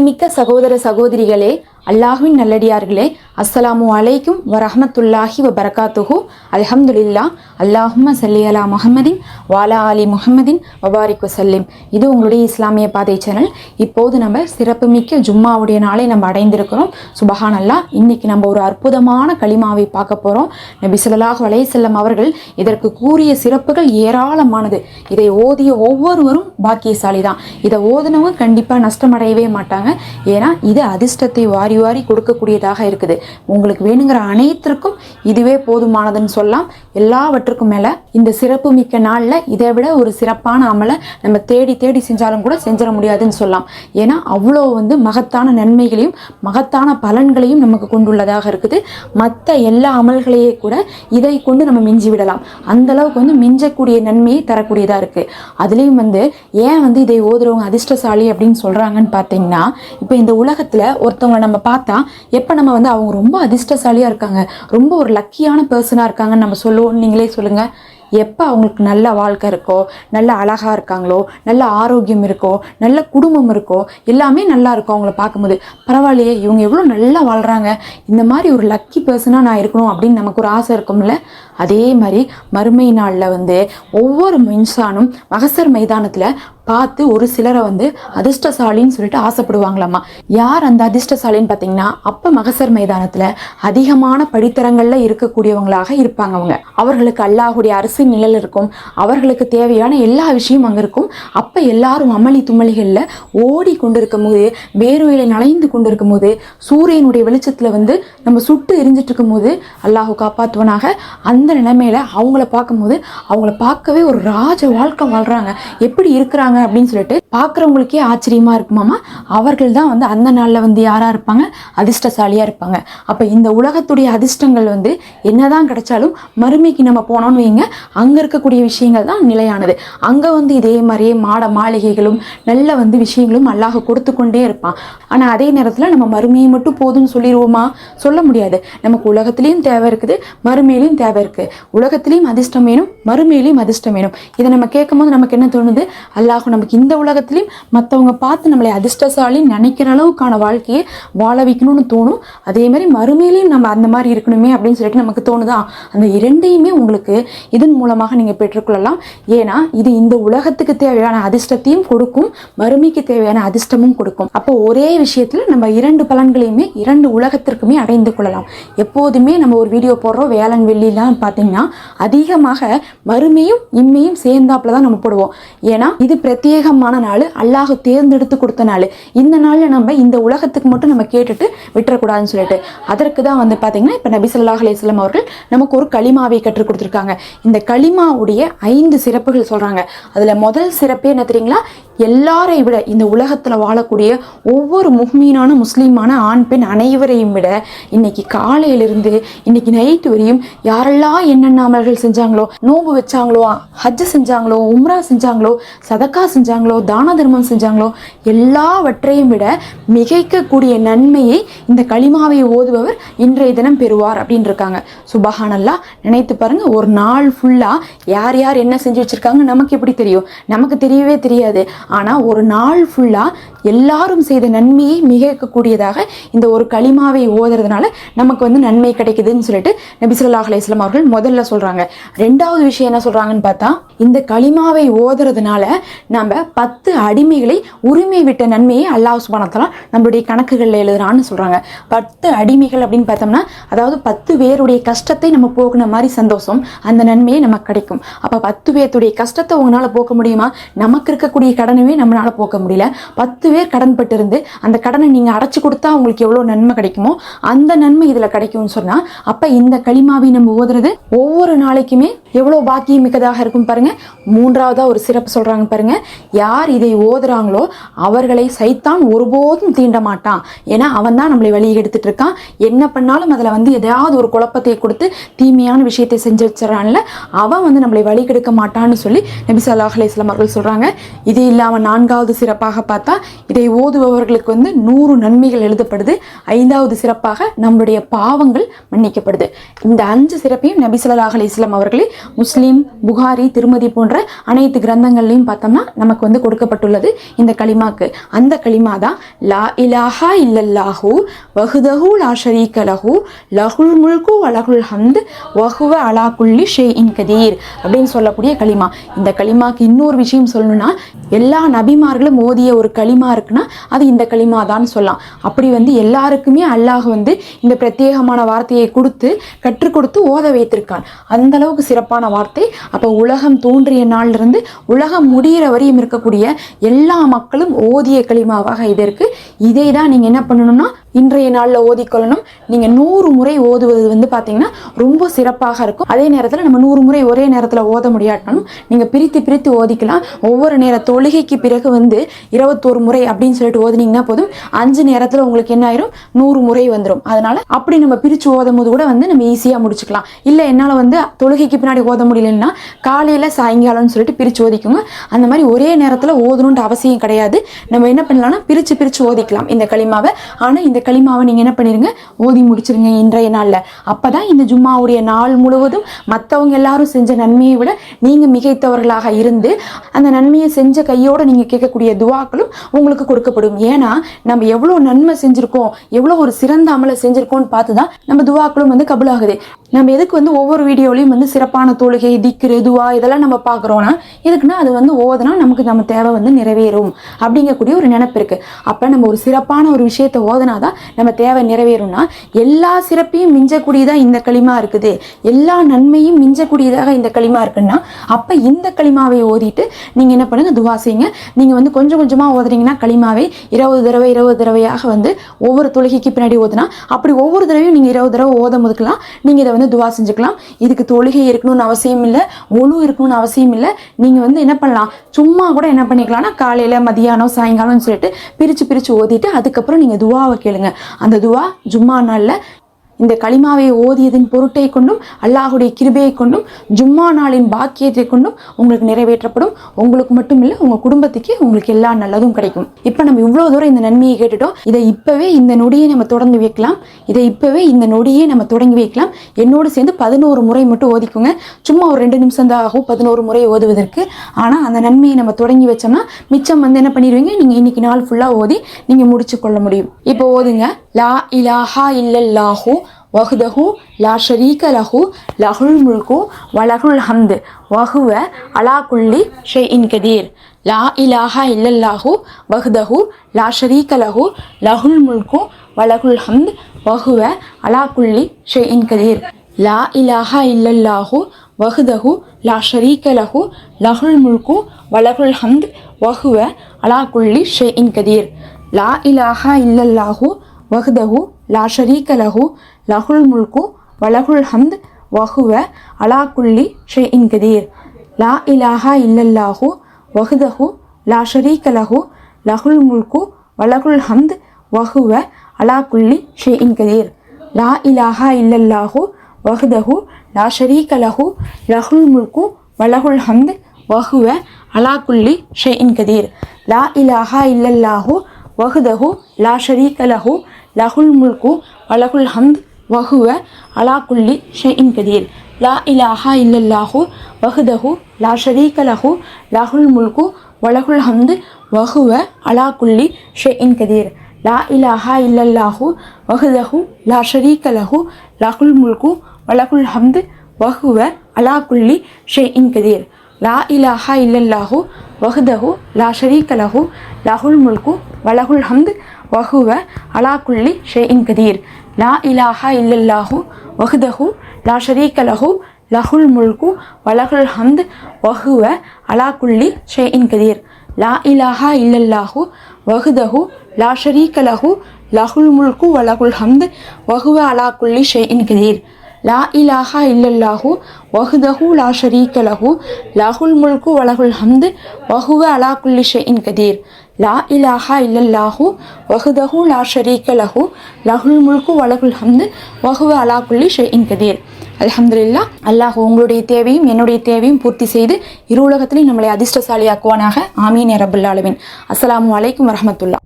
மிக்க சகோதர சகோதரிகளே அல்லாஹுவின் நல்லடியார்களே அஸ்ஸலாமு அலைக்கும் வரஹமத்துல்லாஹி வபரகாத்துஹு. அல்ஹம்துலில்லா அல்லாஹும்ம சல்லி அலா முஹம்மதின் வாலா அலி முஹம்மதின் வபாரிக் வசல்லிம் இது உங்களுடைய இஸ்லாமிய பாதை சேனல் இப்போது நம்ம சிறப்புமிக்க ஜும்மாவுடைய நாளை நம்ம அடைந்திருக்கிறோம். சுபஹான் அல்லாஹ் இன்னைக்கு நம்ம ஒரு அற்புதமான களிமாவை பார்க்க போகிறோம் நபி ஸல்லல்லாஹு அலைஹி அவர்கள் இதற்கு கூறிய சிறப்புகள் ஏராளமானது. இதை ஓதிய ஒவ்வொருவரும் பாக்கியசாலி தான் இதை ஓதுனவும் கண்டிப்பாக நஷ்டமடையவே மாட்டாங்க. ஏன்னா இது அதிர்ஷ்டத்தை வாரி வாரி கொடுக்கக்கூடியதாக இருக்குது. உங்களுக்கு வேணுங்கிற அனைத்திற்கும் இதுவே போதுமானதுன்னு சொல்லலாம். எல்லாவற்றுக்கும் மேலே இந்த சிறப்பு மிக்க நாளில் இதை விட ஒரு சிறப்பான அமலை நம்ம தேடி தேடி செஞ்சாலும் கூட செஞ்சிட முடியாதுன்னு சொல்லலாம். ஏன்னா அவ்வளோ வந்து மகத்தான நன்மைகளையும் மகத்தான பலன்களையும் நமக்கு கொண்டுள்ளதாக இருக்குது. மற்ற எல்லா அமல்களையே கூட இதை கொண்டு நம்ம மிஞ்சி விடலாம். அந்த அளவுக்கு வந்து மிஞ்சக்கூடிய நன்மையை தரக்கூடியதாக இருக்குது அதுலேயும் வந்து ஏன் வந்து இதை ஓதுறவங்க அதிர்ஷ்டசாலி அப்படின்னு சொல்கிறாங்கன்னு பார்த்தீங்கன்னா இப்போ இந்த உலகத்தில் ஒருத்தவங்களை நம்ம பார்த்தா எப்போ நம்ம வந்து அவங்க ரொம்ப அதிர்ஷ்டசாலியாக இருக்காங்க ரொம்ப ஒரு லக்கியான பர்சனாக இருக்காங்கன்னு நம்ம சொல்லுவோம். நீங்களே சொல்லுங்கள் எப்போ அவங்களுக்கு நல்ல வாழ்க்கை இருக்கோ நல்ல அழகாக இருக்காங்களோ நல்ல ஆரோக்கியம் இருக்கோ நல்ல குடும்பம் இருக்கோ எல்லாமே நல்லா இருக்கும் அவங்கள பார்க்கும்போது. பரவாயில்லையே இவங்க எவ்வளோ நல்லா வாழ்கிறாங்க இந்த மாதிரி ஒரு லக்கி பர்சனாக நான் இருக்கணும் அப்படின்னு நமக்கு ஒரு ஆசை இருக்கும்ல? அதே மாதிரி மறுமை நாளில் வந்து ஒவ்வொரு மின்சானும் மகசர் மைதானத்தில் பார்த்து ஒரு சிலரை வந்து அதிர்ஷ்டசாலின்னு சொல்லிட்டு ஆசைப்படுவாங்களாம்மா. யார் அந்த அதிர்ஷ்டசாலின்னு பார்த்தீங்கன்னா அப்போ மகசர் மைதானத்தில் அதிகமான படித்தரங்களில் இருக்கக்கூடியவங்களாக இருப்பாங்க அவங்க. அவர்களுக்கு அல்லாஹுடைய அரசு நிழல் இருக்கும். அவர்களுக்கு தேவையான எல்லா விஷயமும் அங்கே இருக்கும். அப்போ எல்லாரும் அமளி தும்மலிகளில் ஓடி கொண்டு இருக்கும் போது வேர்வையில நனைந்து கொண்டு இருக்கும் போது சூரியனுடைய வெளிச்சத்தில் வந்து நம்ம சுட்டு எரிஞ்சிட்டு இருக்கும் போது அல்லாஹு காப்பாற்றுவனாக அந்த நிலைமையில அவங்கள பார்க்கும்போது அவங்கள பார்க்கவே ஒரு ராஜ வாழ்க்கை வாழ்றாங்க. எப்படி இருக்கிறாங்க அப்படின்னு சொல்லிட்டு பார்க்குறவங்களுக்கே ஆச்சரியமா இருக்குமாமா அவர்கள் தான் வந்து அந்த நாளில் வந்து யாரா இருப்பாங்க? அதிர்ஷ்டசாலியா இருப்பாங்க. அப்போ இந்த உலகத்துடைய அதிர்ஷ்டங்கள் வந்து என்னதான் கிடைச்சாலும் மறுமைக்கு நம்ம போனோம்னு வைங்க அங்க இருக்கக்கூடிய விஷயங்கள் தான் நிலையானது. அங்க வந்து இதே மாதிரியே மாட மாளிகைகளும் நல்ல வந்து விஷயங்களும் அல்லாஹ் கொடுத்து கொண்டே இருப்பான். ஆனா அதே நேரத்துல நம்ம மறுமையை மட்டும் போதும்னு சொல்லிடுவோமா சொல்ல முடியாது. நமக்கு உலகத்துலேயும் தேவை இருக்குது மறுமையிலையும் தேவை இருக்கு. உலகத்துலேயும் அதிர்ஷ்டம் வேணும் மறுமையிலையும் அதிர்ஷ்டம் வேணும். இதை நம்ம கேட்கும்போது நமக்கு என்ன தோணுது? அல்லாஹ் நமக்கு இந்த உலகத்திலையும் மற்றவங்க பார்த்து நம்மளை அதிர்ஷ்டசாலின்னு நினைக்கிற அளவுக்கான வாழ்க்கையை வாழ வைக்கணும்னு தோணும். அதே மாதிரி மறுமையிலையும் நம்ம அந்த மாதிரி இருக்கணுமே அப்படின்னு சொல்லிட்டு நமக்கு தோணுதா? அந்த இரண்டையுமே உங்களுக்கு இதன் மூலமாக நீங்கள் பெற்றுக்கொள்ளலாம். ஏன்னா இது இந்த உலகத்துக்கு தேவையான அதிர்ஷ்டத்தையும் கொடுக்கும். மறுமைக்கு தேவையான அதிர்ஷ்டமும் கொடுக்கும். அப்போ ஒரே விஷயத்தில் நம்ம இரண்டு பலன்களையுமே இரண்டு உலகத்திற்குமே அடைந்து கொள்ளலாம். எப்போதுமே நம்ம ஒரு வீடியோ போடுறோம் வேளாண் வெள்ளிலாம் பார்த்தீங்கன்னா அதிகமாக மறுமையும் இம்மையும் சேர்ந்தாப்புல தான் நம்ம போடுவோம். ஏன்னா இது பிரத்யேகமான நாள் அல்லாஹ் தேர்ந்தெடுத்து கொடுத்த நாள். இந்த நாளில் நம்ம இந்த உலகத்துக்கு மட்டும் நம்ம கேட்டுட்டு விட்டுறக்கூடாதுன்னு சொல்லிட்டு. அதற்கு தான் வந்து பார்த்தீங்கன்னா இப்போ நபி ஸல்லல்லாஹு அவர்கள் நமக்கு ஒரு களிமாவை கற்றுக் கொடுத்துருக்காங்க. இந்த களிமாவுடைய ஐந்து சிறப்புகள் சொல்றாங்க. அதுல முதல் சிறப்பே என்ன தெரியுங்களா? எல்லாரை விட இந்த உலகத்துல வாழக்கூடிய ஒவ்வொரு முஹ்மீனான முஸ்லீமான ஆண் பெண் அனைவரையும் விட இன்னைக்கு காலையிலிருந்து இன்னைக்கு நைட்டு வரையும் யாரெல்லாம் என்னென்ன அமல்கள் செஞ்சாங்களோ நோம்பு வச்சாங்களோ ஹஜ்ஜு செஞ்சாங்களோ உம்ரா செஞ்சாங்களோ சதக்கா செஞ்சாங்களோ தான தர்மம் செஞ்சாங்களோ எல்லாவற்றையும் விட மிகைக்கக்கூடிய நன்மையை இந்த களிமாவை ஓதுபவர் இன்றைய தினம் பெறுவார் அப்படின்னு இருக்காங்க சுபஹானல்லா நினைத்து பாருங்க ஒரு நாள் ஃபுல்லா யார் யார் என்ன செஞ்சு வச்சிருக்காங்க நமக்கு எப்படி தெரியும்? நமக்கு தெரியவே தெரியாது. ஆனா ஒரு நாள் ஃபுல்லா எல்லாரும் செய்த நன்மையை மிகைக்கக்கூடியதாக இந்த ஒரு களிமாவை ஓதுறதுனால நமக்கு வந்து நன்மை கிடைக்குதுன்னு சொல்லிட்டு நபிசுல்லா ஸல்லல்லாஹு அவர்கள் முதல்ல சொல்றாங்க. ரெண்டாவது விஷயம் என்ன சொல்றாங்கன்னு பார்த்தா இந்த களிமாவை ஓதுறதுனால நம்ம பத்து அடிமைகளை உரிமை விட்ட நன்மையை அல்லாஹ் சுபானத்தலாம் நம்மளுடைய கணக்குகளில் எழுதுறான்னு சொல்கிறாங்க பத்து அடிமைகள் அப்படின்னு பார்த்தோம்னா அதாவது பத்து பேருடைய கஷ்டத்தை நம்ம போக்குன மாதிரி சந்தோஷம் அந்த நன்மையை நமக்கு கிடைக்கும். அப்போ பத்து பேர்த்துடைய கஷ்டத்தை உங்களால் போக்க முடியுமா? நமக்கு இருக்கக்கூடிய கடனவே நம்மளால போக்க முடியல. பத்து பேர் கடன்பட்டு இருந்து அந்த கடனை நீங்கள் அடைச்சி கொடுத்தா உங்களுக்கு எவ்வளோ நன்மை கிடைக்குமோ அந்த நன்மை இதில் கிடைக்கும்னு சொன்னால் அப்போ இந்த களிமாவை நம்ம ஓதுறது ஒவ்வொரு நாளைக்குமே எவ்வளோ பாக்கியம் மிக்கதாக இருக்கும் பாருங்கள் மூன்றாவதாக ஒரு சிறப்பு சொல்கிறாங்க பாருங்கள் யார் இதை ஓதுறாங்களோ அவர்களை சைத்தான் ஒருபோதும் தீண்ட மாட்டான். ஏன்னா அவன் தான் நம்மளை வழி எடுத்துட்டு இருக்கான் என்ன பண்ணாலும் அதில் வந்து எதையாவது ஒரு குழப்பத்தை கொடுத்து தீமையான விஷயத்தை செஞ்சு வச்சிடறான்ல அவன் வந்து நம்மளை வழி கெடுக்க மாட்டான்னு சொல்லி நபி சல்லாஹ் அலிஸ்லாம் அவர்கள் சொல்கிறாங்க இது இல்லாமல் நான்காவது சிறப்பாக பார்த்தா இதை ஓதுபவர்களுக்கு வந்து நூறு நன்மைகள் எழுதப்படுது. ஐந்தாவது சிறப்பாக நம்மளுடைய பாவங்கள் மன்னிக்கப்படுது. இந்த அஞ்சு சிறப்பையும் நபி ஸல்லல்லாஹு அலி இஸ்லாம் அவர்களே முஸ்லீம் புகாரி திருமதி போன்ற அனைத்து கிரந்தங்கள்லையும் பார்த்தோம்னா நமக்கு வந்து கொடுக்கப்பட்டுள்ளது இந்த களிமாக்கு. அந்த களிமா தான் லா இலாஹா இல்லல்லாஹு வஹுதஹு லா ஷரீக லஹு லஹுல் முல்கு வலகுல் ஹந்த் வஹுவ அலா குல்லி ஷே இன் கதீர் அப்படின்னு சொல்லக்கூடிய களிமா. இந்த களிமாக்கு இன்னொரு விஷயம் சொல்லணும்னா எல்லா நபிமார்களும் ஓதிய ஒரு களிமா இருக்குன்னா அது இந்த களிமா தான் சொல்லலாம். அப்படி வந்து எல்லாருக்குமே அல்லாஹ் வந்து இந்த பிரத்யேகமான வார்த்தையை கொடுத்து கற்றுக் கொடுத்து ஓத வைத்திருக்கான். அந்த அளவுக்கு சிறப்பான வார்த்தை. அப்போ உலகம் தோன்றிய நாள்லேருந்து உலகம் முடிகிற வரையும் இருக்கக்கூடிய எல்லா மக்களும் ஓதிய களிமாவாக இது இதை தான் நீங்க என்ன பண்ணணும்னா இன்றைய நாளில் ஓதிக்கொள்ளணும். நீங்கள் நூறு முறை ஓதுவது வந்து பார்த்தீங்கன்னா ரொம்ப சிறப்பாக இருக்கும். அதே நேரத்தில் நம்ம நூறு முறை ஒரே நேரத்தில் ஓத முடியாட்டாலும் நீங்கள் பிரித்து பிரித்து ஓதிக்கலாம். ஒவ்வொரு நேர தொழுகைக்கு பிறகு வந்து இருபத்தோரு முறை அப்படின்னு சொல்லிட்டு ஓதுனீங்கன்னா போதும். அஞ்சு நேரத்தில் உங்களுக்கு என்ன ஆயிரும்? நூறு முறை வந்துடும் அதனால அப்படி நம்ம பிரித்து ஓதும் போது கூட வந்து நம்ம ஈஸியாக முடிச்சுக்கலாம். இல்லை என்னால் வந்து தொழுகைக்கு பின்னாடி ஓத முடியலன்னா காலையில் சாயங்காலம்னு சொல்லிட்டு பிரித்து ஓதிக்குங்க. அந்த மாதிரி ஒரே நேரத்தில் ஓதணுன்ற அவசியம் கிடையாது. நம்ம என்ன பண்ணலாம்னா பிரித்து பிரித்து ஓதிக்கலாம். இந்த களிமாவை. ஆனால் இந்த களிமாவை நீங்கள் என்ன பண்ணிடுங்க ஓதி முடிச்சிருங்க இன்றைய நாளில். அப்போ தான் இந்த ஜும்மாவுடைய நாள் முழுவதும் மற்றவங்க எல்லாரும் செஞ்ச நன்மையை விட நீங்கள் மிகைத்தவர்களாக இருந்து அந்த நன்மையை செஞ்ச கையோடு நீங்கள் கேட்கக்கூடிய துவாக்களும் உங்களுக்கு கொடுக்கப்படும். ஏன்னா நம்ம எவ்வளோ நன்மை செஞ்சுருக்கோம் எவ்வளோ ஒரு சிறந்த அமலை செஞ்சுருக்கோம்னு பார்த்து தான் நம்ம துவாக்களும் வந்து கபுலாகுது. நம்ம எதுக்கு வந்து ஒவ்வொரு வீடியோலையும் வந்து சிறப்பான தொழுகை திக்கு துவா இதெல்லாம் நம்ம பார்க்குறோன்னா எதுக்குன்னா அது வந்து ஓதுனா நமக்கு நம்ம தேவை வந்து நிறைவேறும் அப்படிங்கக்கூடிய ஒரு நினைப்பு இருக்குது அப்போ நம்ம ஒரு சிறப்பான ஒரு விஷயத்தை ஓதுனா தான் நம்ம தேவை நிறைவேறும்னா எல்லா சிறப்பையும் மிஞ்சக்கூடியதாக இந்த களிமா இருக்குது எல்லா நன்மையும் மிஞ்சக்கூடியதாக இந்த களிமா இருக்குன்னா அப்போ இந்த களிமாவை ஓதிட்டு நீங்கள் என்ன பண்ணுங்க துவா செய்யுங்க. நீங்கள் வந்து கொஞ்சம் கொஞ்சமாக ஓதுறீங்கன்னா களிமாவை இருபது தடவை இருபது தடவையாக வந்து ஒவ்வொரு தொழுகைக்கு பின்னாடி ஓதுனா அப்படி ஒவ்வொரு தடவையும் நீங்கள் இருபது தடவை ஓத முதுக்கலாம் நீங்கள் இதை வந்து துவா செஞ்சுக்கலாம். இதுக்கு தொழுகை இருக்கணும்னு அவசியம் இல்லை ஒழு இருக்கணும்னு அவசியம் இல்லை. நீங்கள் வந்து என்ன பண்ணலாம்? சும்மா கூட என்ன பண்ணிக்கலாம்னா காலையில் மதியானம் சாயங்காலம்னு சொல்லிட்டு பிரித்து பிரித்து ஓதிட்டு அதுக்கப்புறம் நீங்கள் துவாவை கேளுங்க. அந்த துவா ஜும்மா நாளில் இந்த களிமாவை ஓதியதின் பொருட்டை கொண்டும் அல்லாஹுடைய கிருபையை கொண்டும் ஜும்மா நாளின் பாக்கியத்தை கொண்டும் உங்களுக்கு நிறைவேற்றப்படும். உங்களுக்கு மட்டும் இல்லை உங்கள் குடும்பத்துக்கே உங்களுக்கு எல்லா நல்லதும் கிடைக்கும். இப்போ நம்ம இவ்வளோ தூரம் இந்த நன்மையை கேட்டுட்டோம். இதை இப்போவே இந்த நொடியை நம்ம தொடர்ந்து வைக்கலாம். இதை இப்போவே இந்த நொடியை நம்ம தொடங்கி வைக்கலாம். என்னோடு சேர்ந்து பதினோரு முறை மட்டும் ஓதிக்குங்க. சும்மா ஒரு ரெண்டு நிமிஷம் தான் ஆகும் பதினோரு முறை ஓதுவதற்கு. ஆனால் அந்த நன்மையை நம்ம தொடங்கி வச்சோம்னா மிச்சம் வந்து என்ன பண்ணிடுவீங்க? நீங்கள் இன்னைக்கு நாள் ஃபுல்லாக ஓதி நீங்கள் முடிச்சு கொள்ள முடியும். இப்போ ஓதுங்க. லா இலாஹா இல்லல்லாஹூ. வஹ்தஹு லா ஷரீக லஹு லஹுல் முல்கு வலகுல் ஹம்து. வஹுவ அலா குல்லி இன் கதீர். லா இலாஹா இல்லல்லாஹு வஹ்தஹு லா ஷரீக லஹு லஹுல் முல்கு வலகுல் ஹம்து. வஹுவ அலா குல்லி இன் கதீர். லா இலாஹா இல்லல்லாஹு வஹ்தஹு லா ஷரீக லஹு லஹுல் முல்கு வலகுல் ஹம்து. வஹுவ அலா குல்லி இன் கதீர். லா இலாஹா இல்லல்லாஹு வஹ்தஹு லா ஷரீக லஹு லஹுல் முல்கு வலகுல் ஹம்த் வஹுவ அலா குல்லி ஷே இன் கதீர். லா இலாஹா இல்லல்லாஹு வஹுதஹு லா ஷரீக லஹு லஹுல் முல்கு வலகுல் ஹம்த் வஹுவ அலா குல்லி ஷே இன் கதீர். லா இலாஹா இல்லல்லாஹு வஹுதஹு லா ஷரீக லஹு லஹுல் முல்கு வலகுல் ஹம்த் வஹுவ அலா குல்லி ஷே இன் கதீர். லா இலாஹா இல்லல்லாஹு வஹுதஹு லா ஷரீக லஹு லஹுல் முல்கு வலகுல் ஹம்த் வஹுவ அலா குல்லி ஷெயின் கதீர். லா இலாஹா இல்லல்லாஹு வஹுதஹு லா ஷரீக லஹு. லஹுல் முல்கு வலகுல் ஹம்து வஹுவ அலா குல்லி ஷெயின் கதீர். லா இலாஹா இல்லல்லாஹு வஹுதஹு லா ஷரீக லஹு. லஹுல் முல்கு வலகுல் ஹம்து வஹுவ அலா குல்லி ஷெயின் கதீர். லா இலாஹா இல்லல்லாஹு வஹுதஹு லா ஷரீக லஹு. லஹுல் முல்கு வலகுல் ஹம்து வஹுவ அலா குல்லி ஷெய்இன் கதீர். லா இலாஹா இல்லல்லாஹு வஹுதஹு லா ஷரீக லஹு லஹுல் முல்கு வலகுல் ஹந்த் வஹுவ அலா குல்லி ஷெய்இன் கதீர். லா இலாஹா இல்லல்லாஹு வஹுதஹு லா ஷரீக லஹு லஹுல் முல்கு வலகுல் ஹந்த் வஹுவ அலா குல்லி ஷெய்இன் கதீர். லா இலாஹா இல்லல்லாஹு வஹுதஹு லா ஷரீக லஹு லஹுல் முல்கு வலகுல் ஹம்த் வஹுவ அலா குல்லி ஷெய்இன் கதீர். லா இலாஹா இல்லல்லாஹு வகுதகு லா ஷரீக லஹு லஹுல் முல்கு வலகுல் ஹம்து வஹுவ அலா குல்லி ஷெயின் கதீர். அலமதுல்லா அல்லாஹ் உங்களுடைய தேவையும் என்னுடைய தேவையும் பூர்த்தி செய்து இரு உலகத்திலையும் நம்மளை அதிர்ஷ்டசாலியாக்குவானாக. ஆமீன் ரபுல்லாலுவின் அஸ்லாம் வலைக்கும் வரமத்துல்லா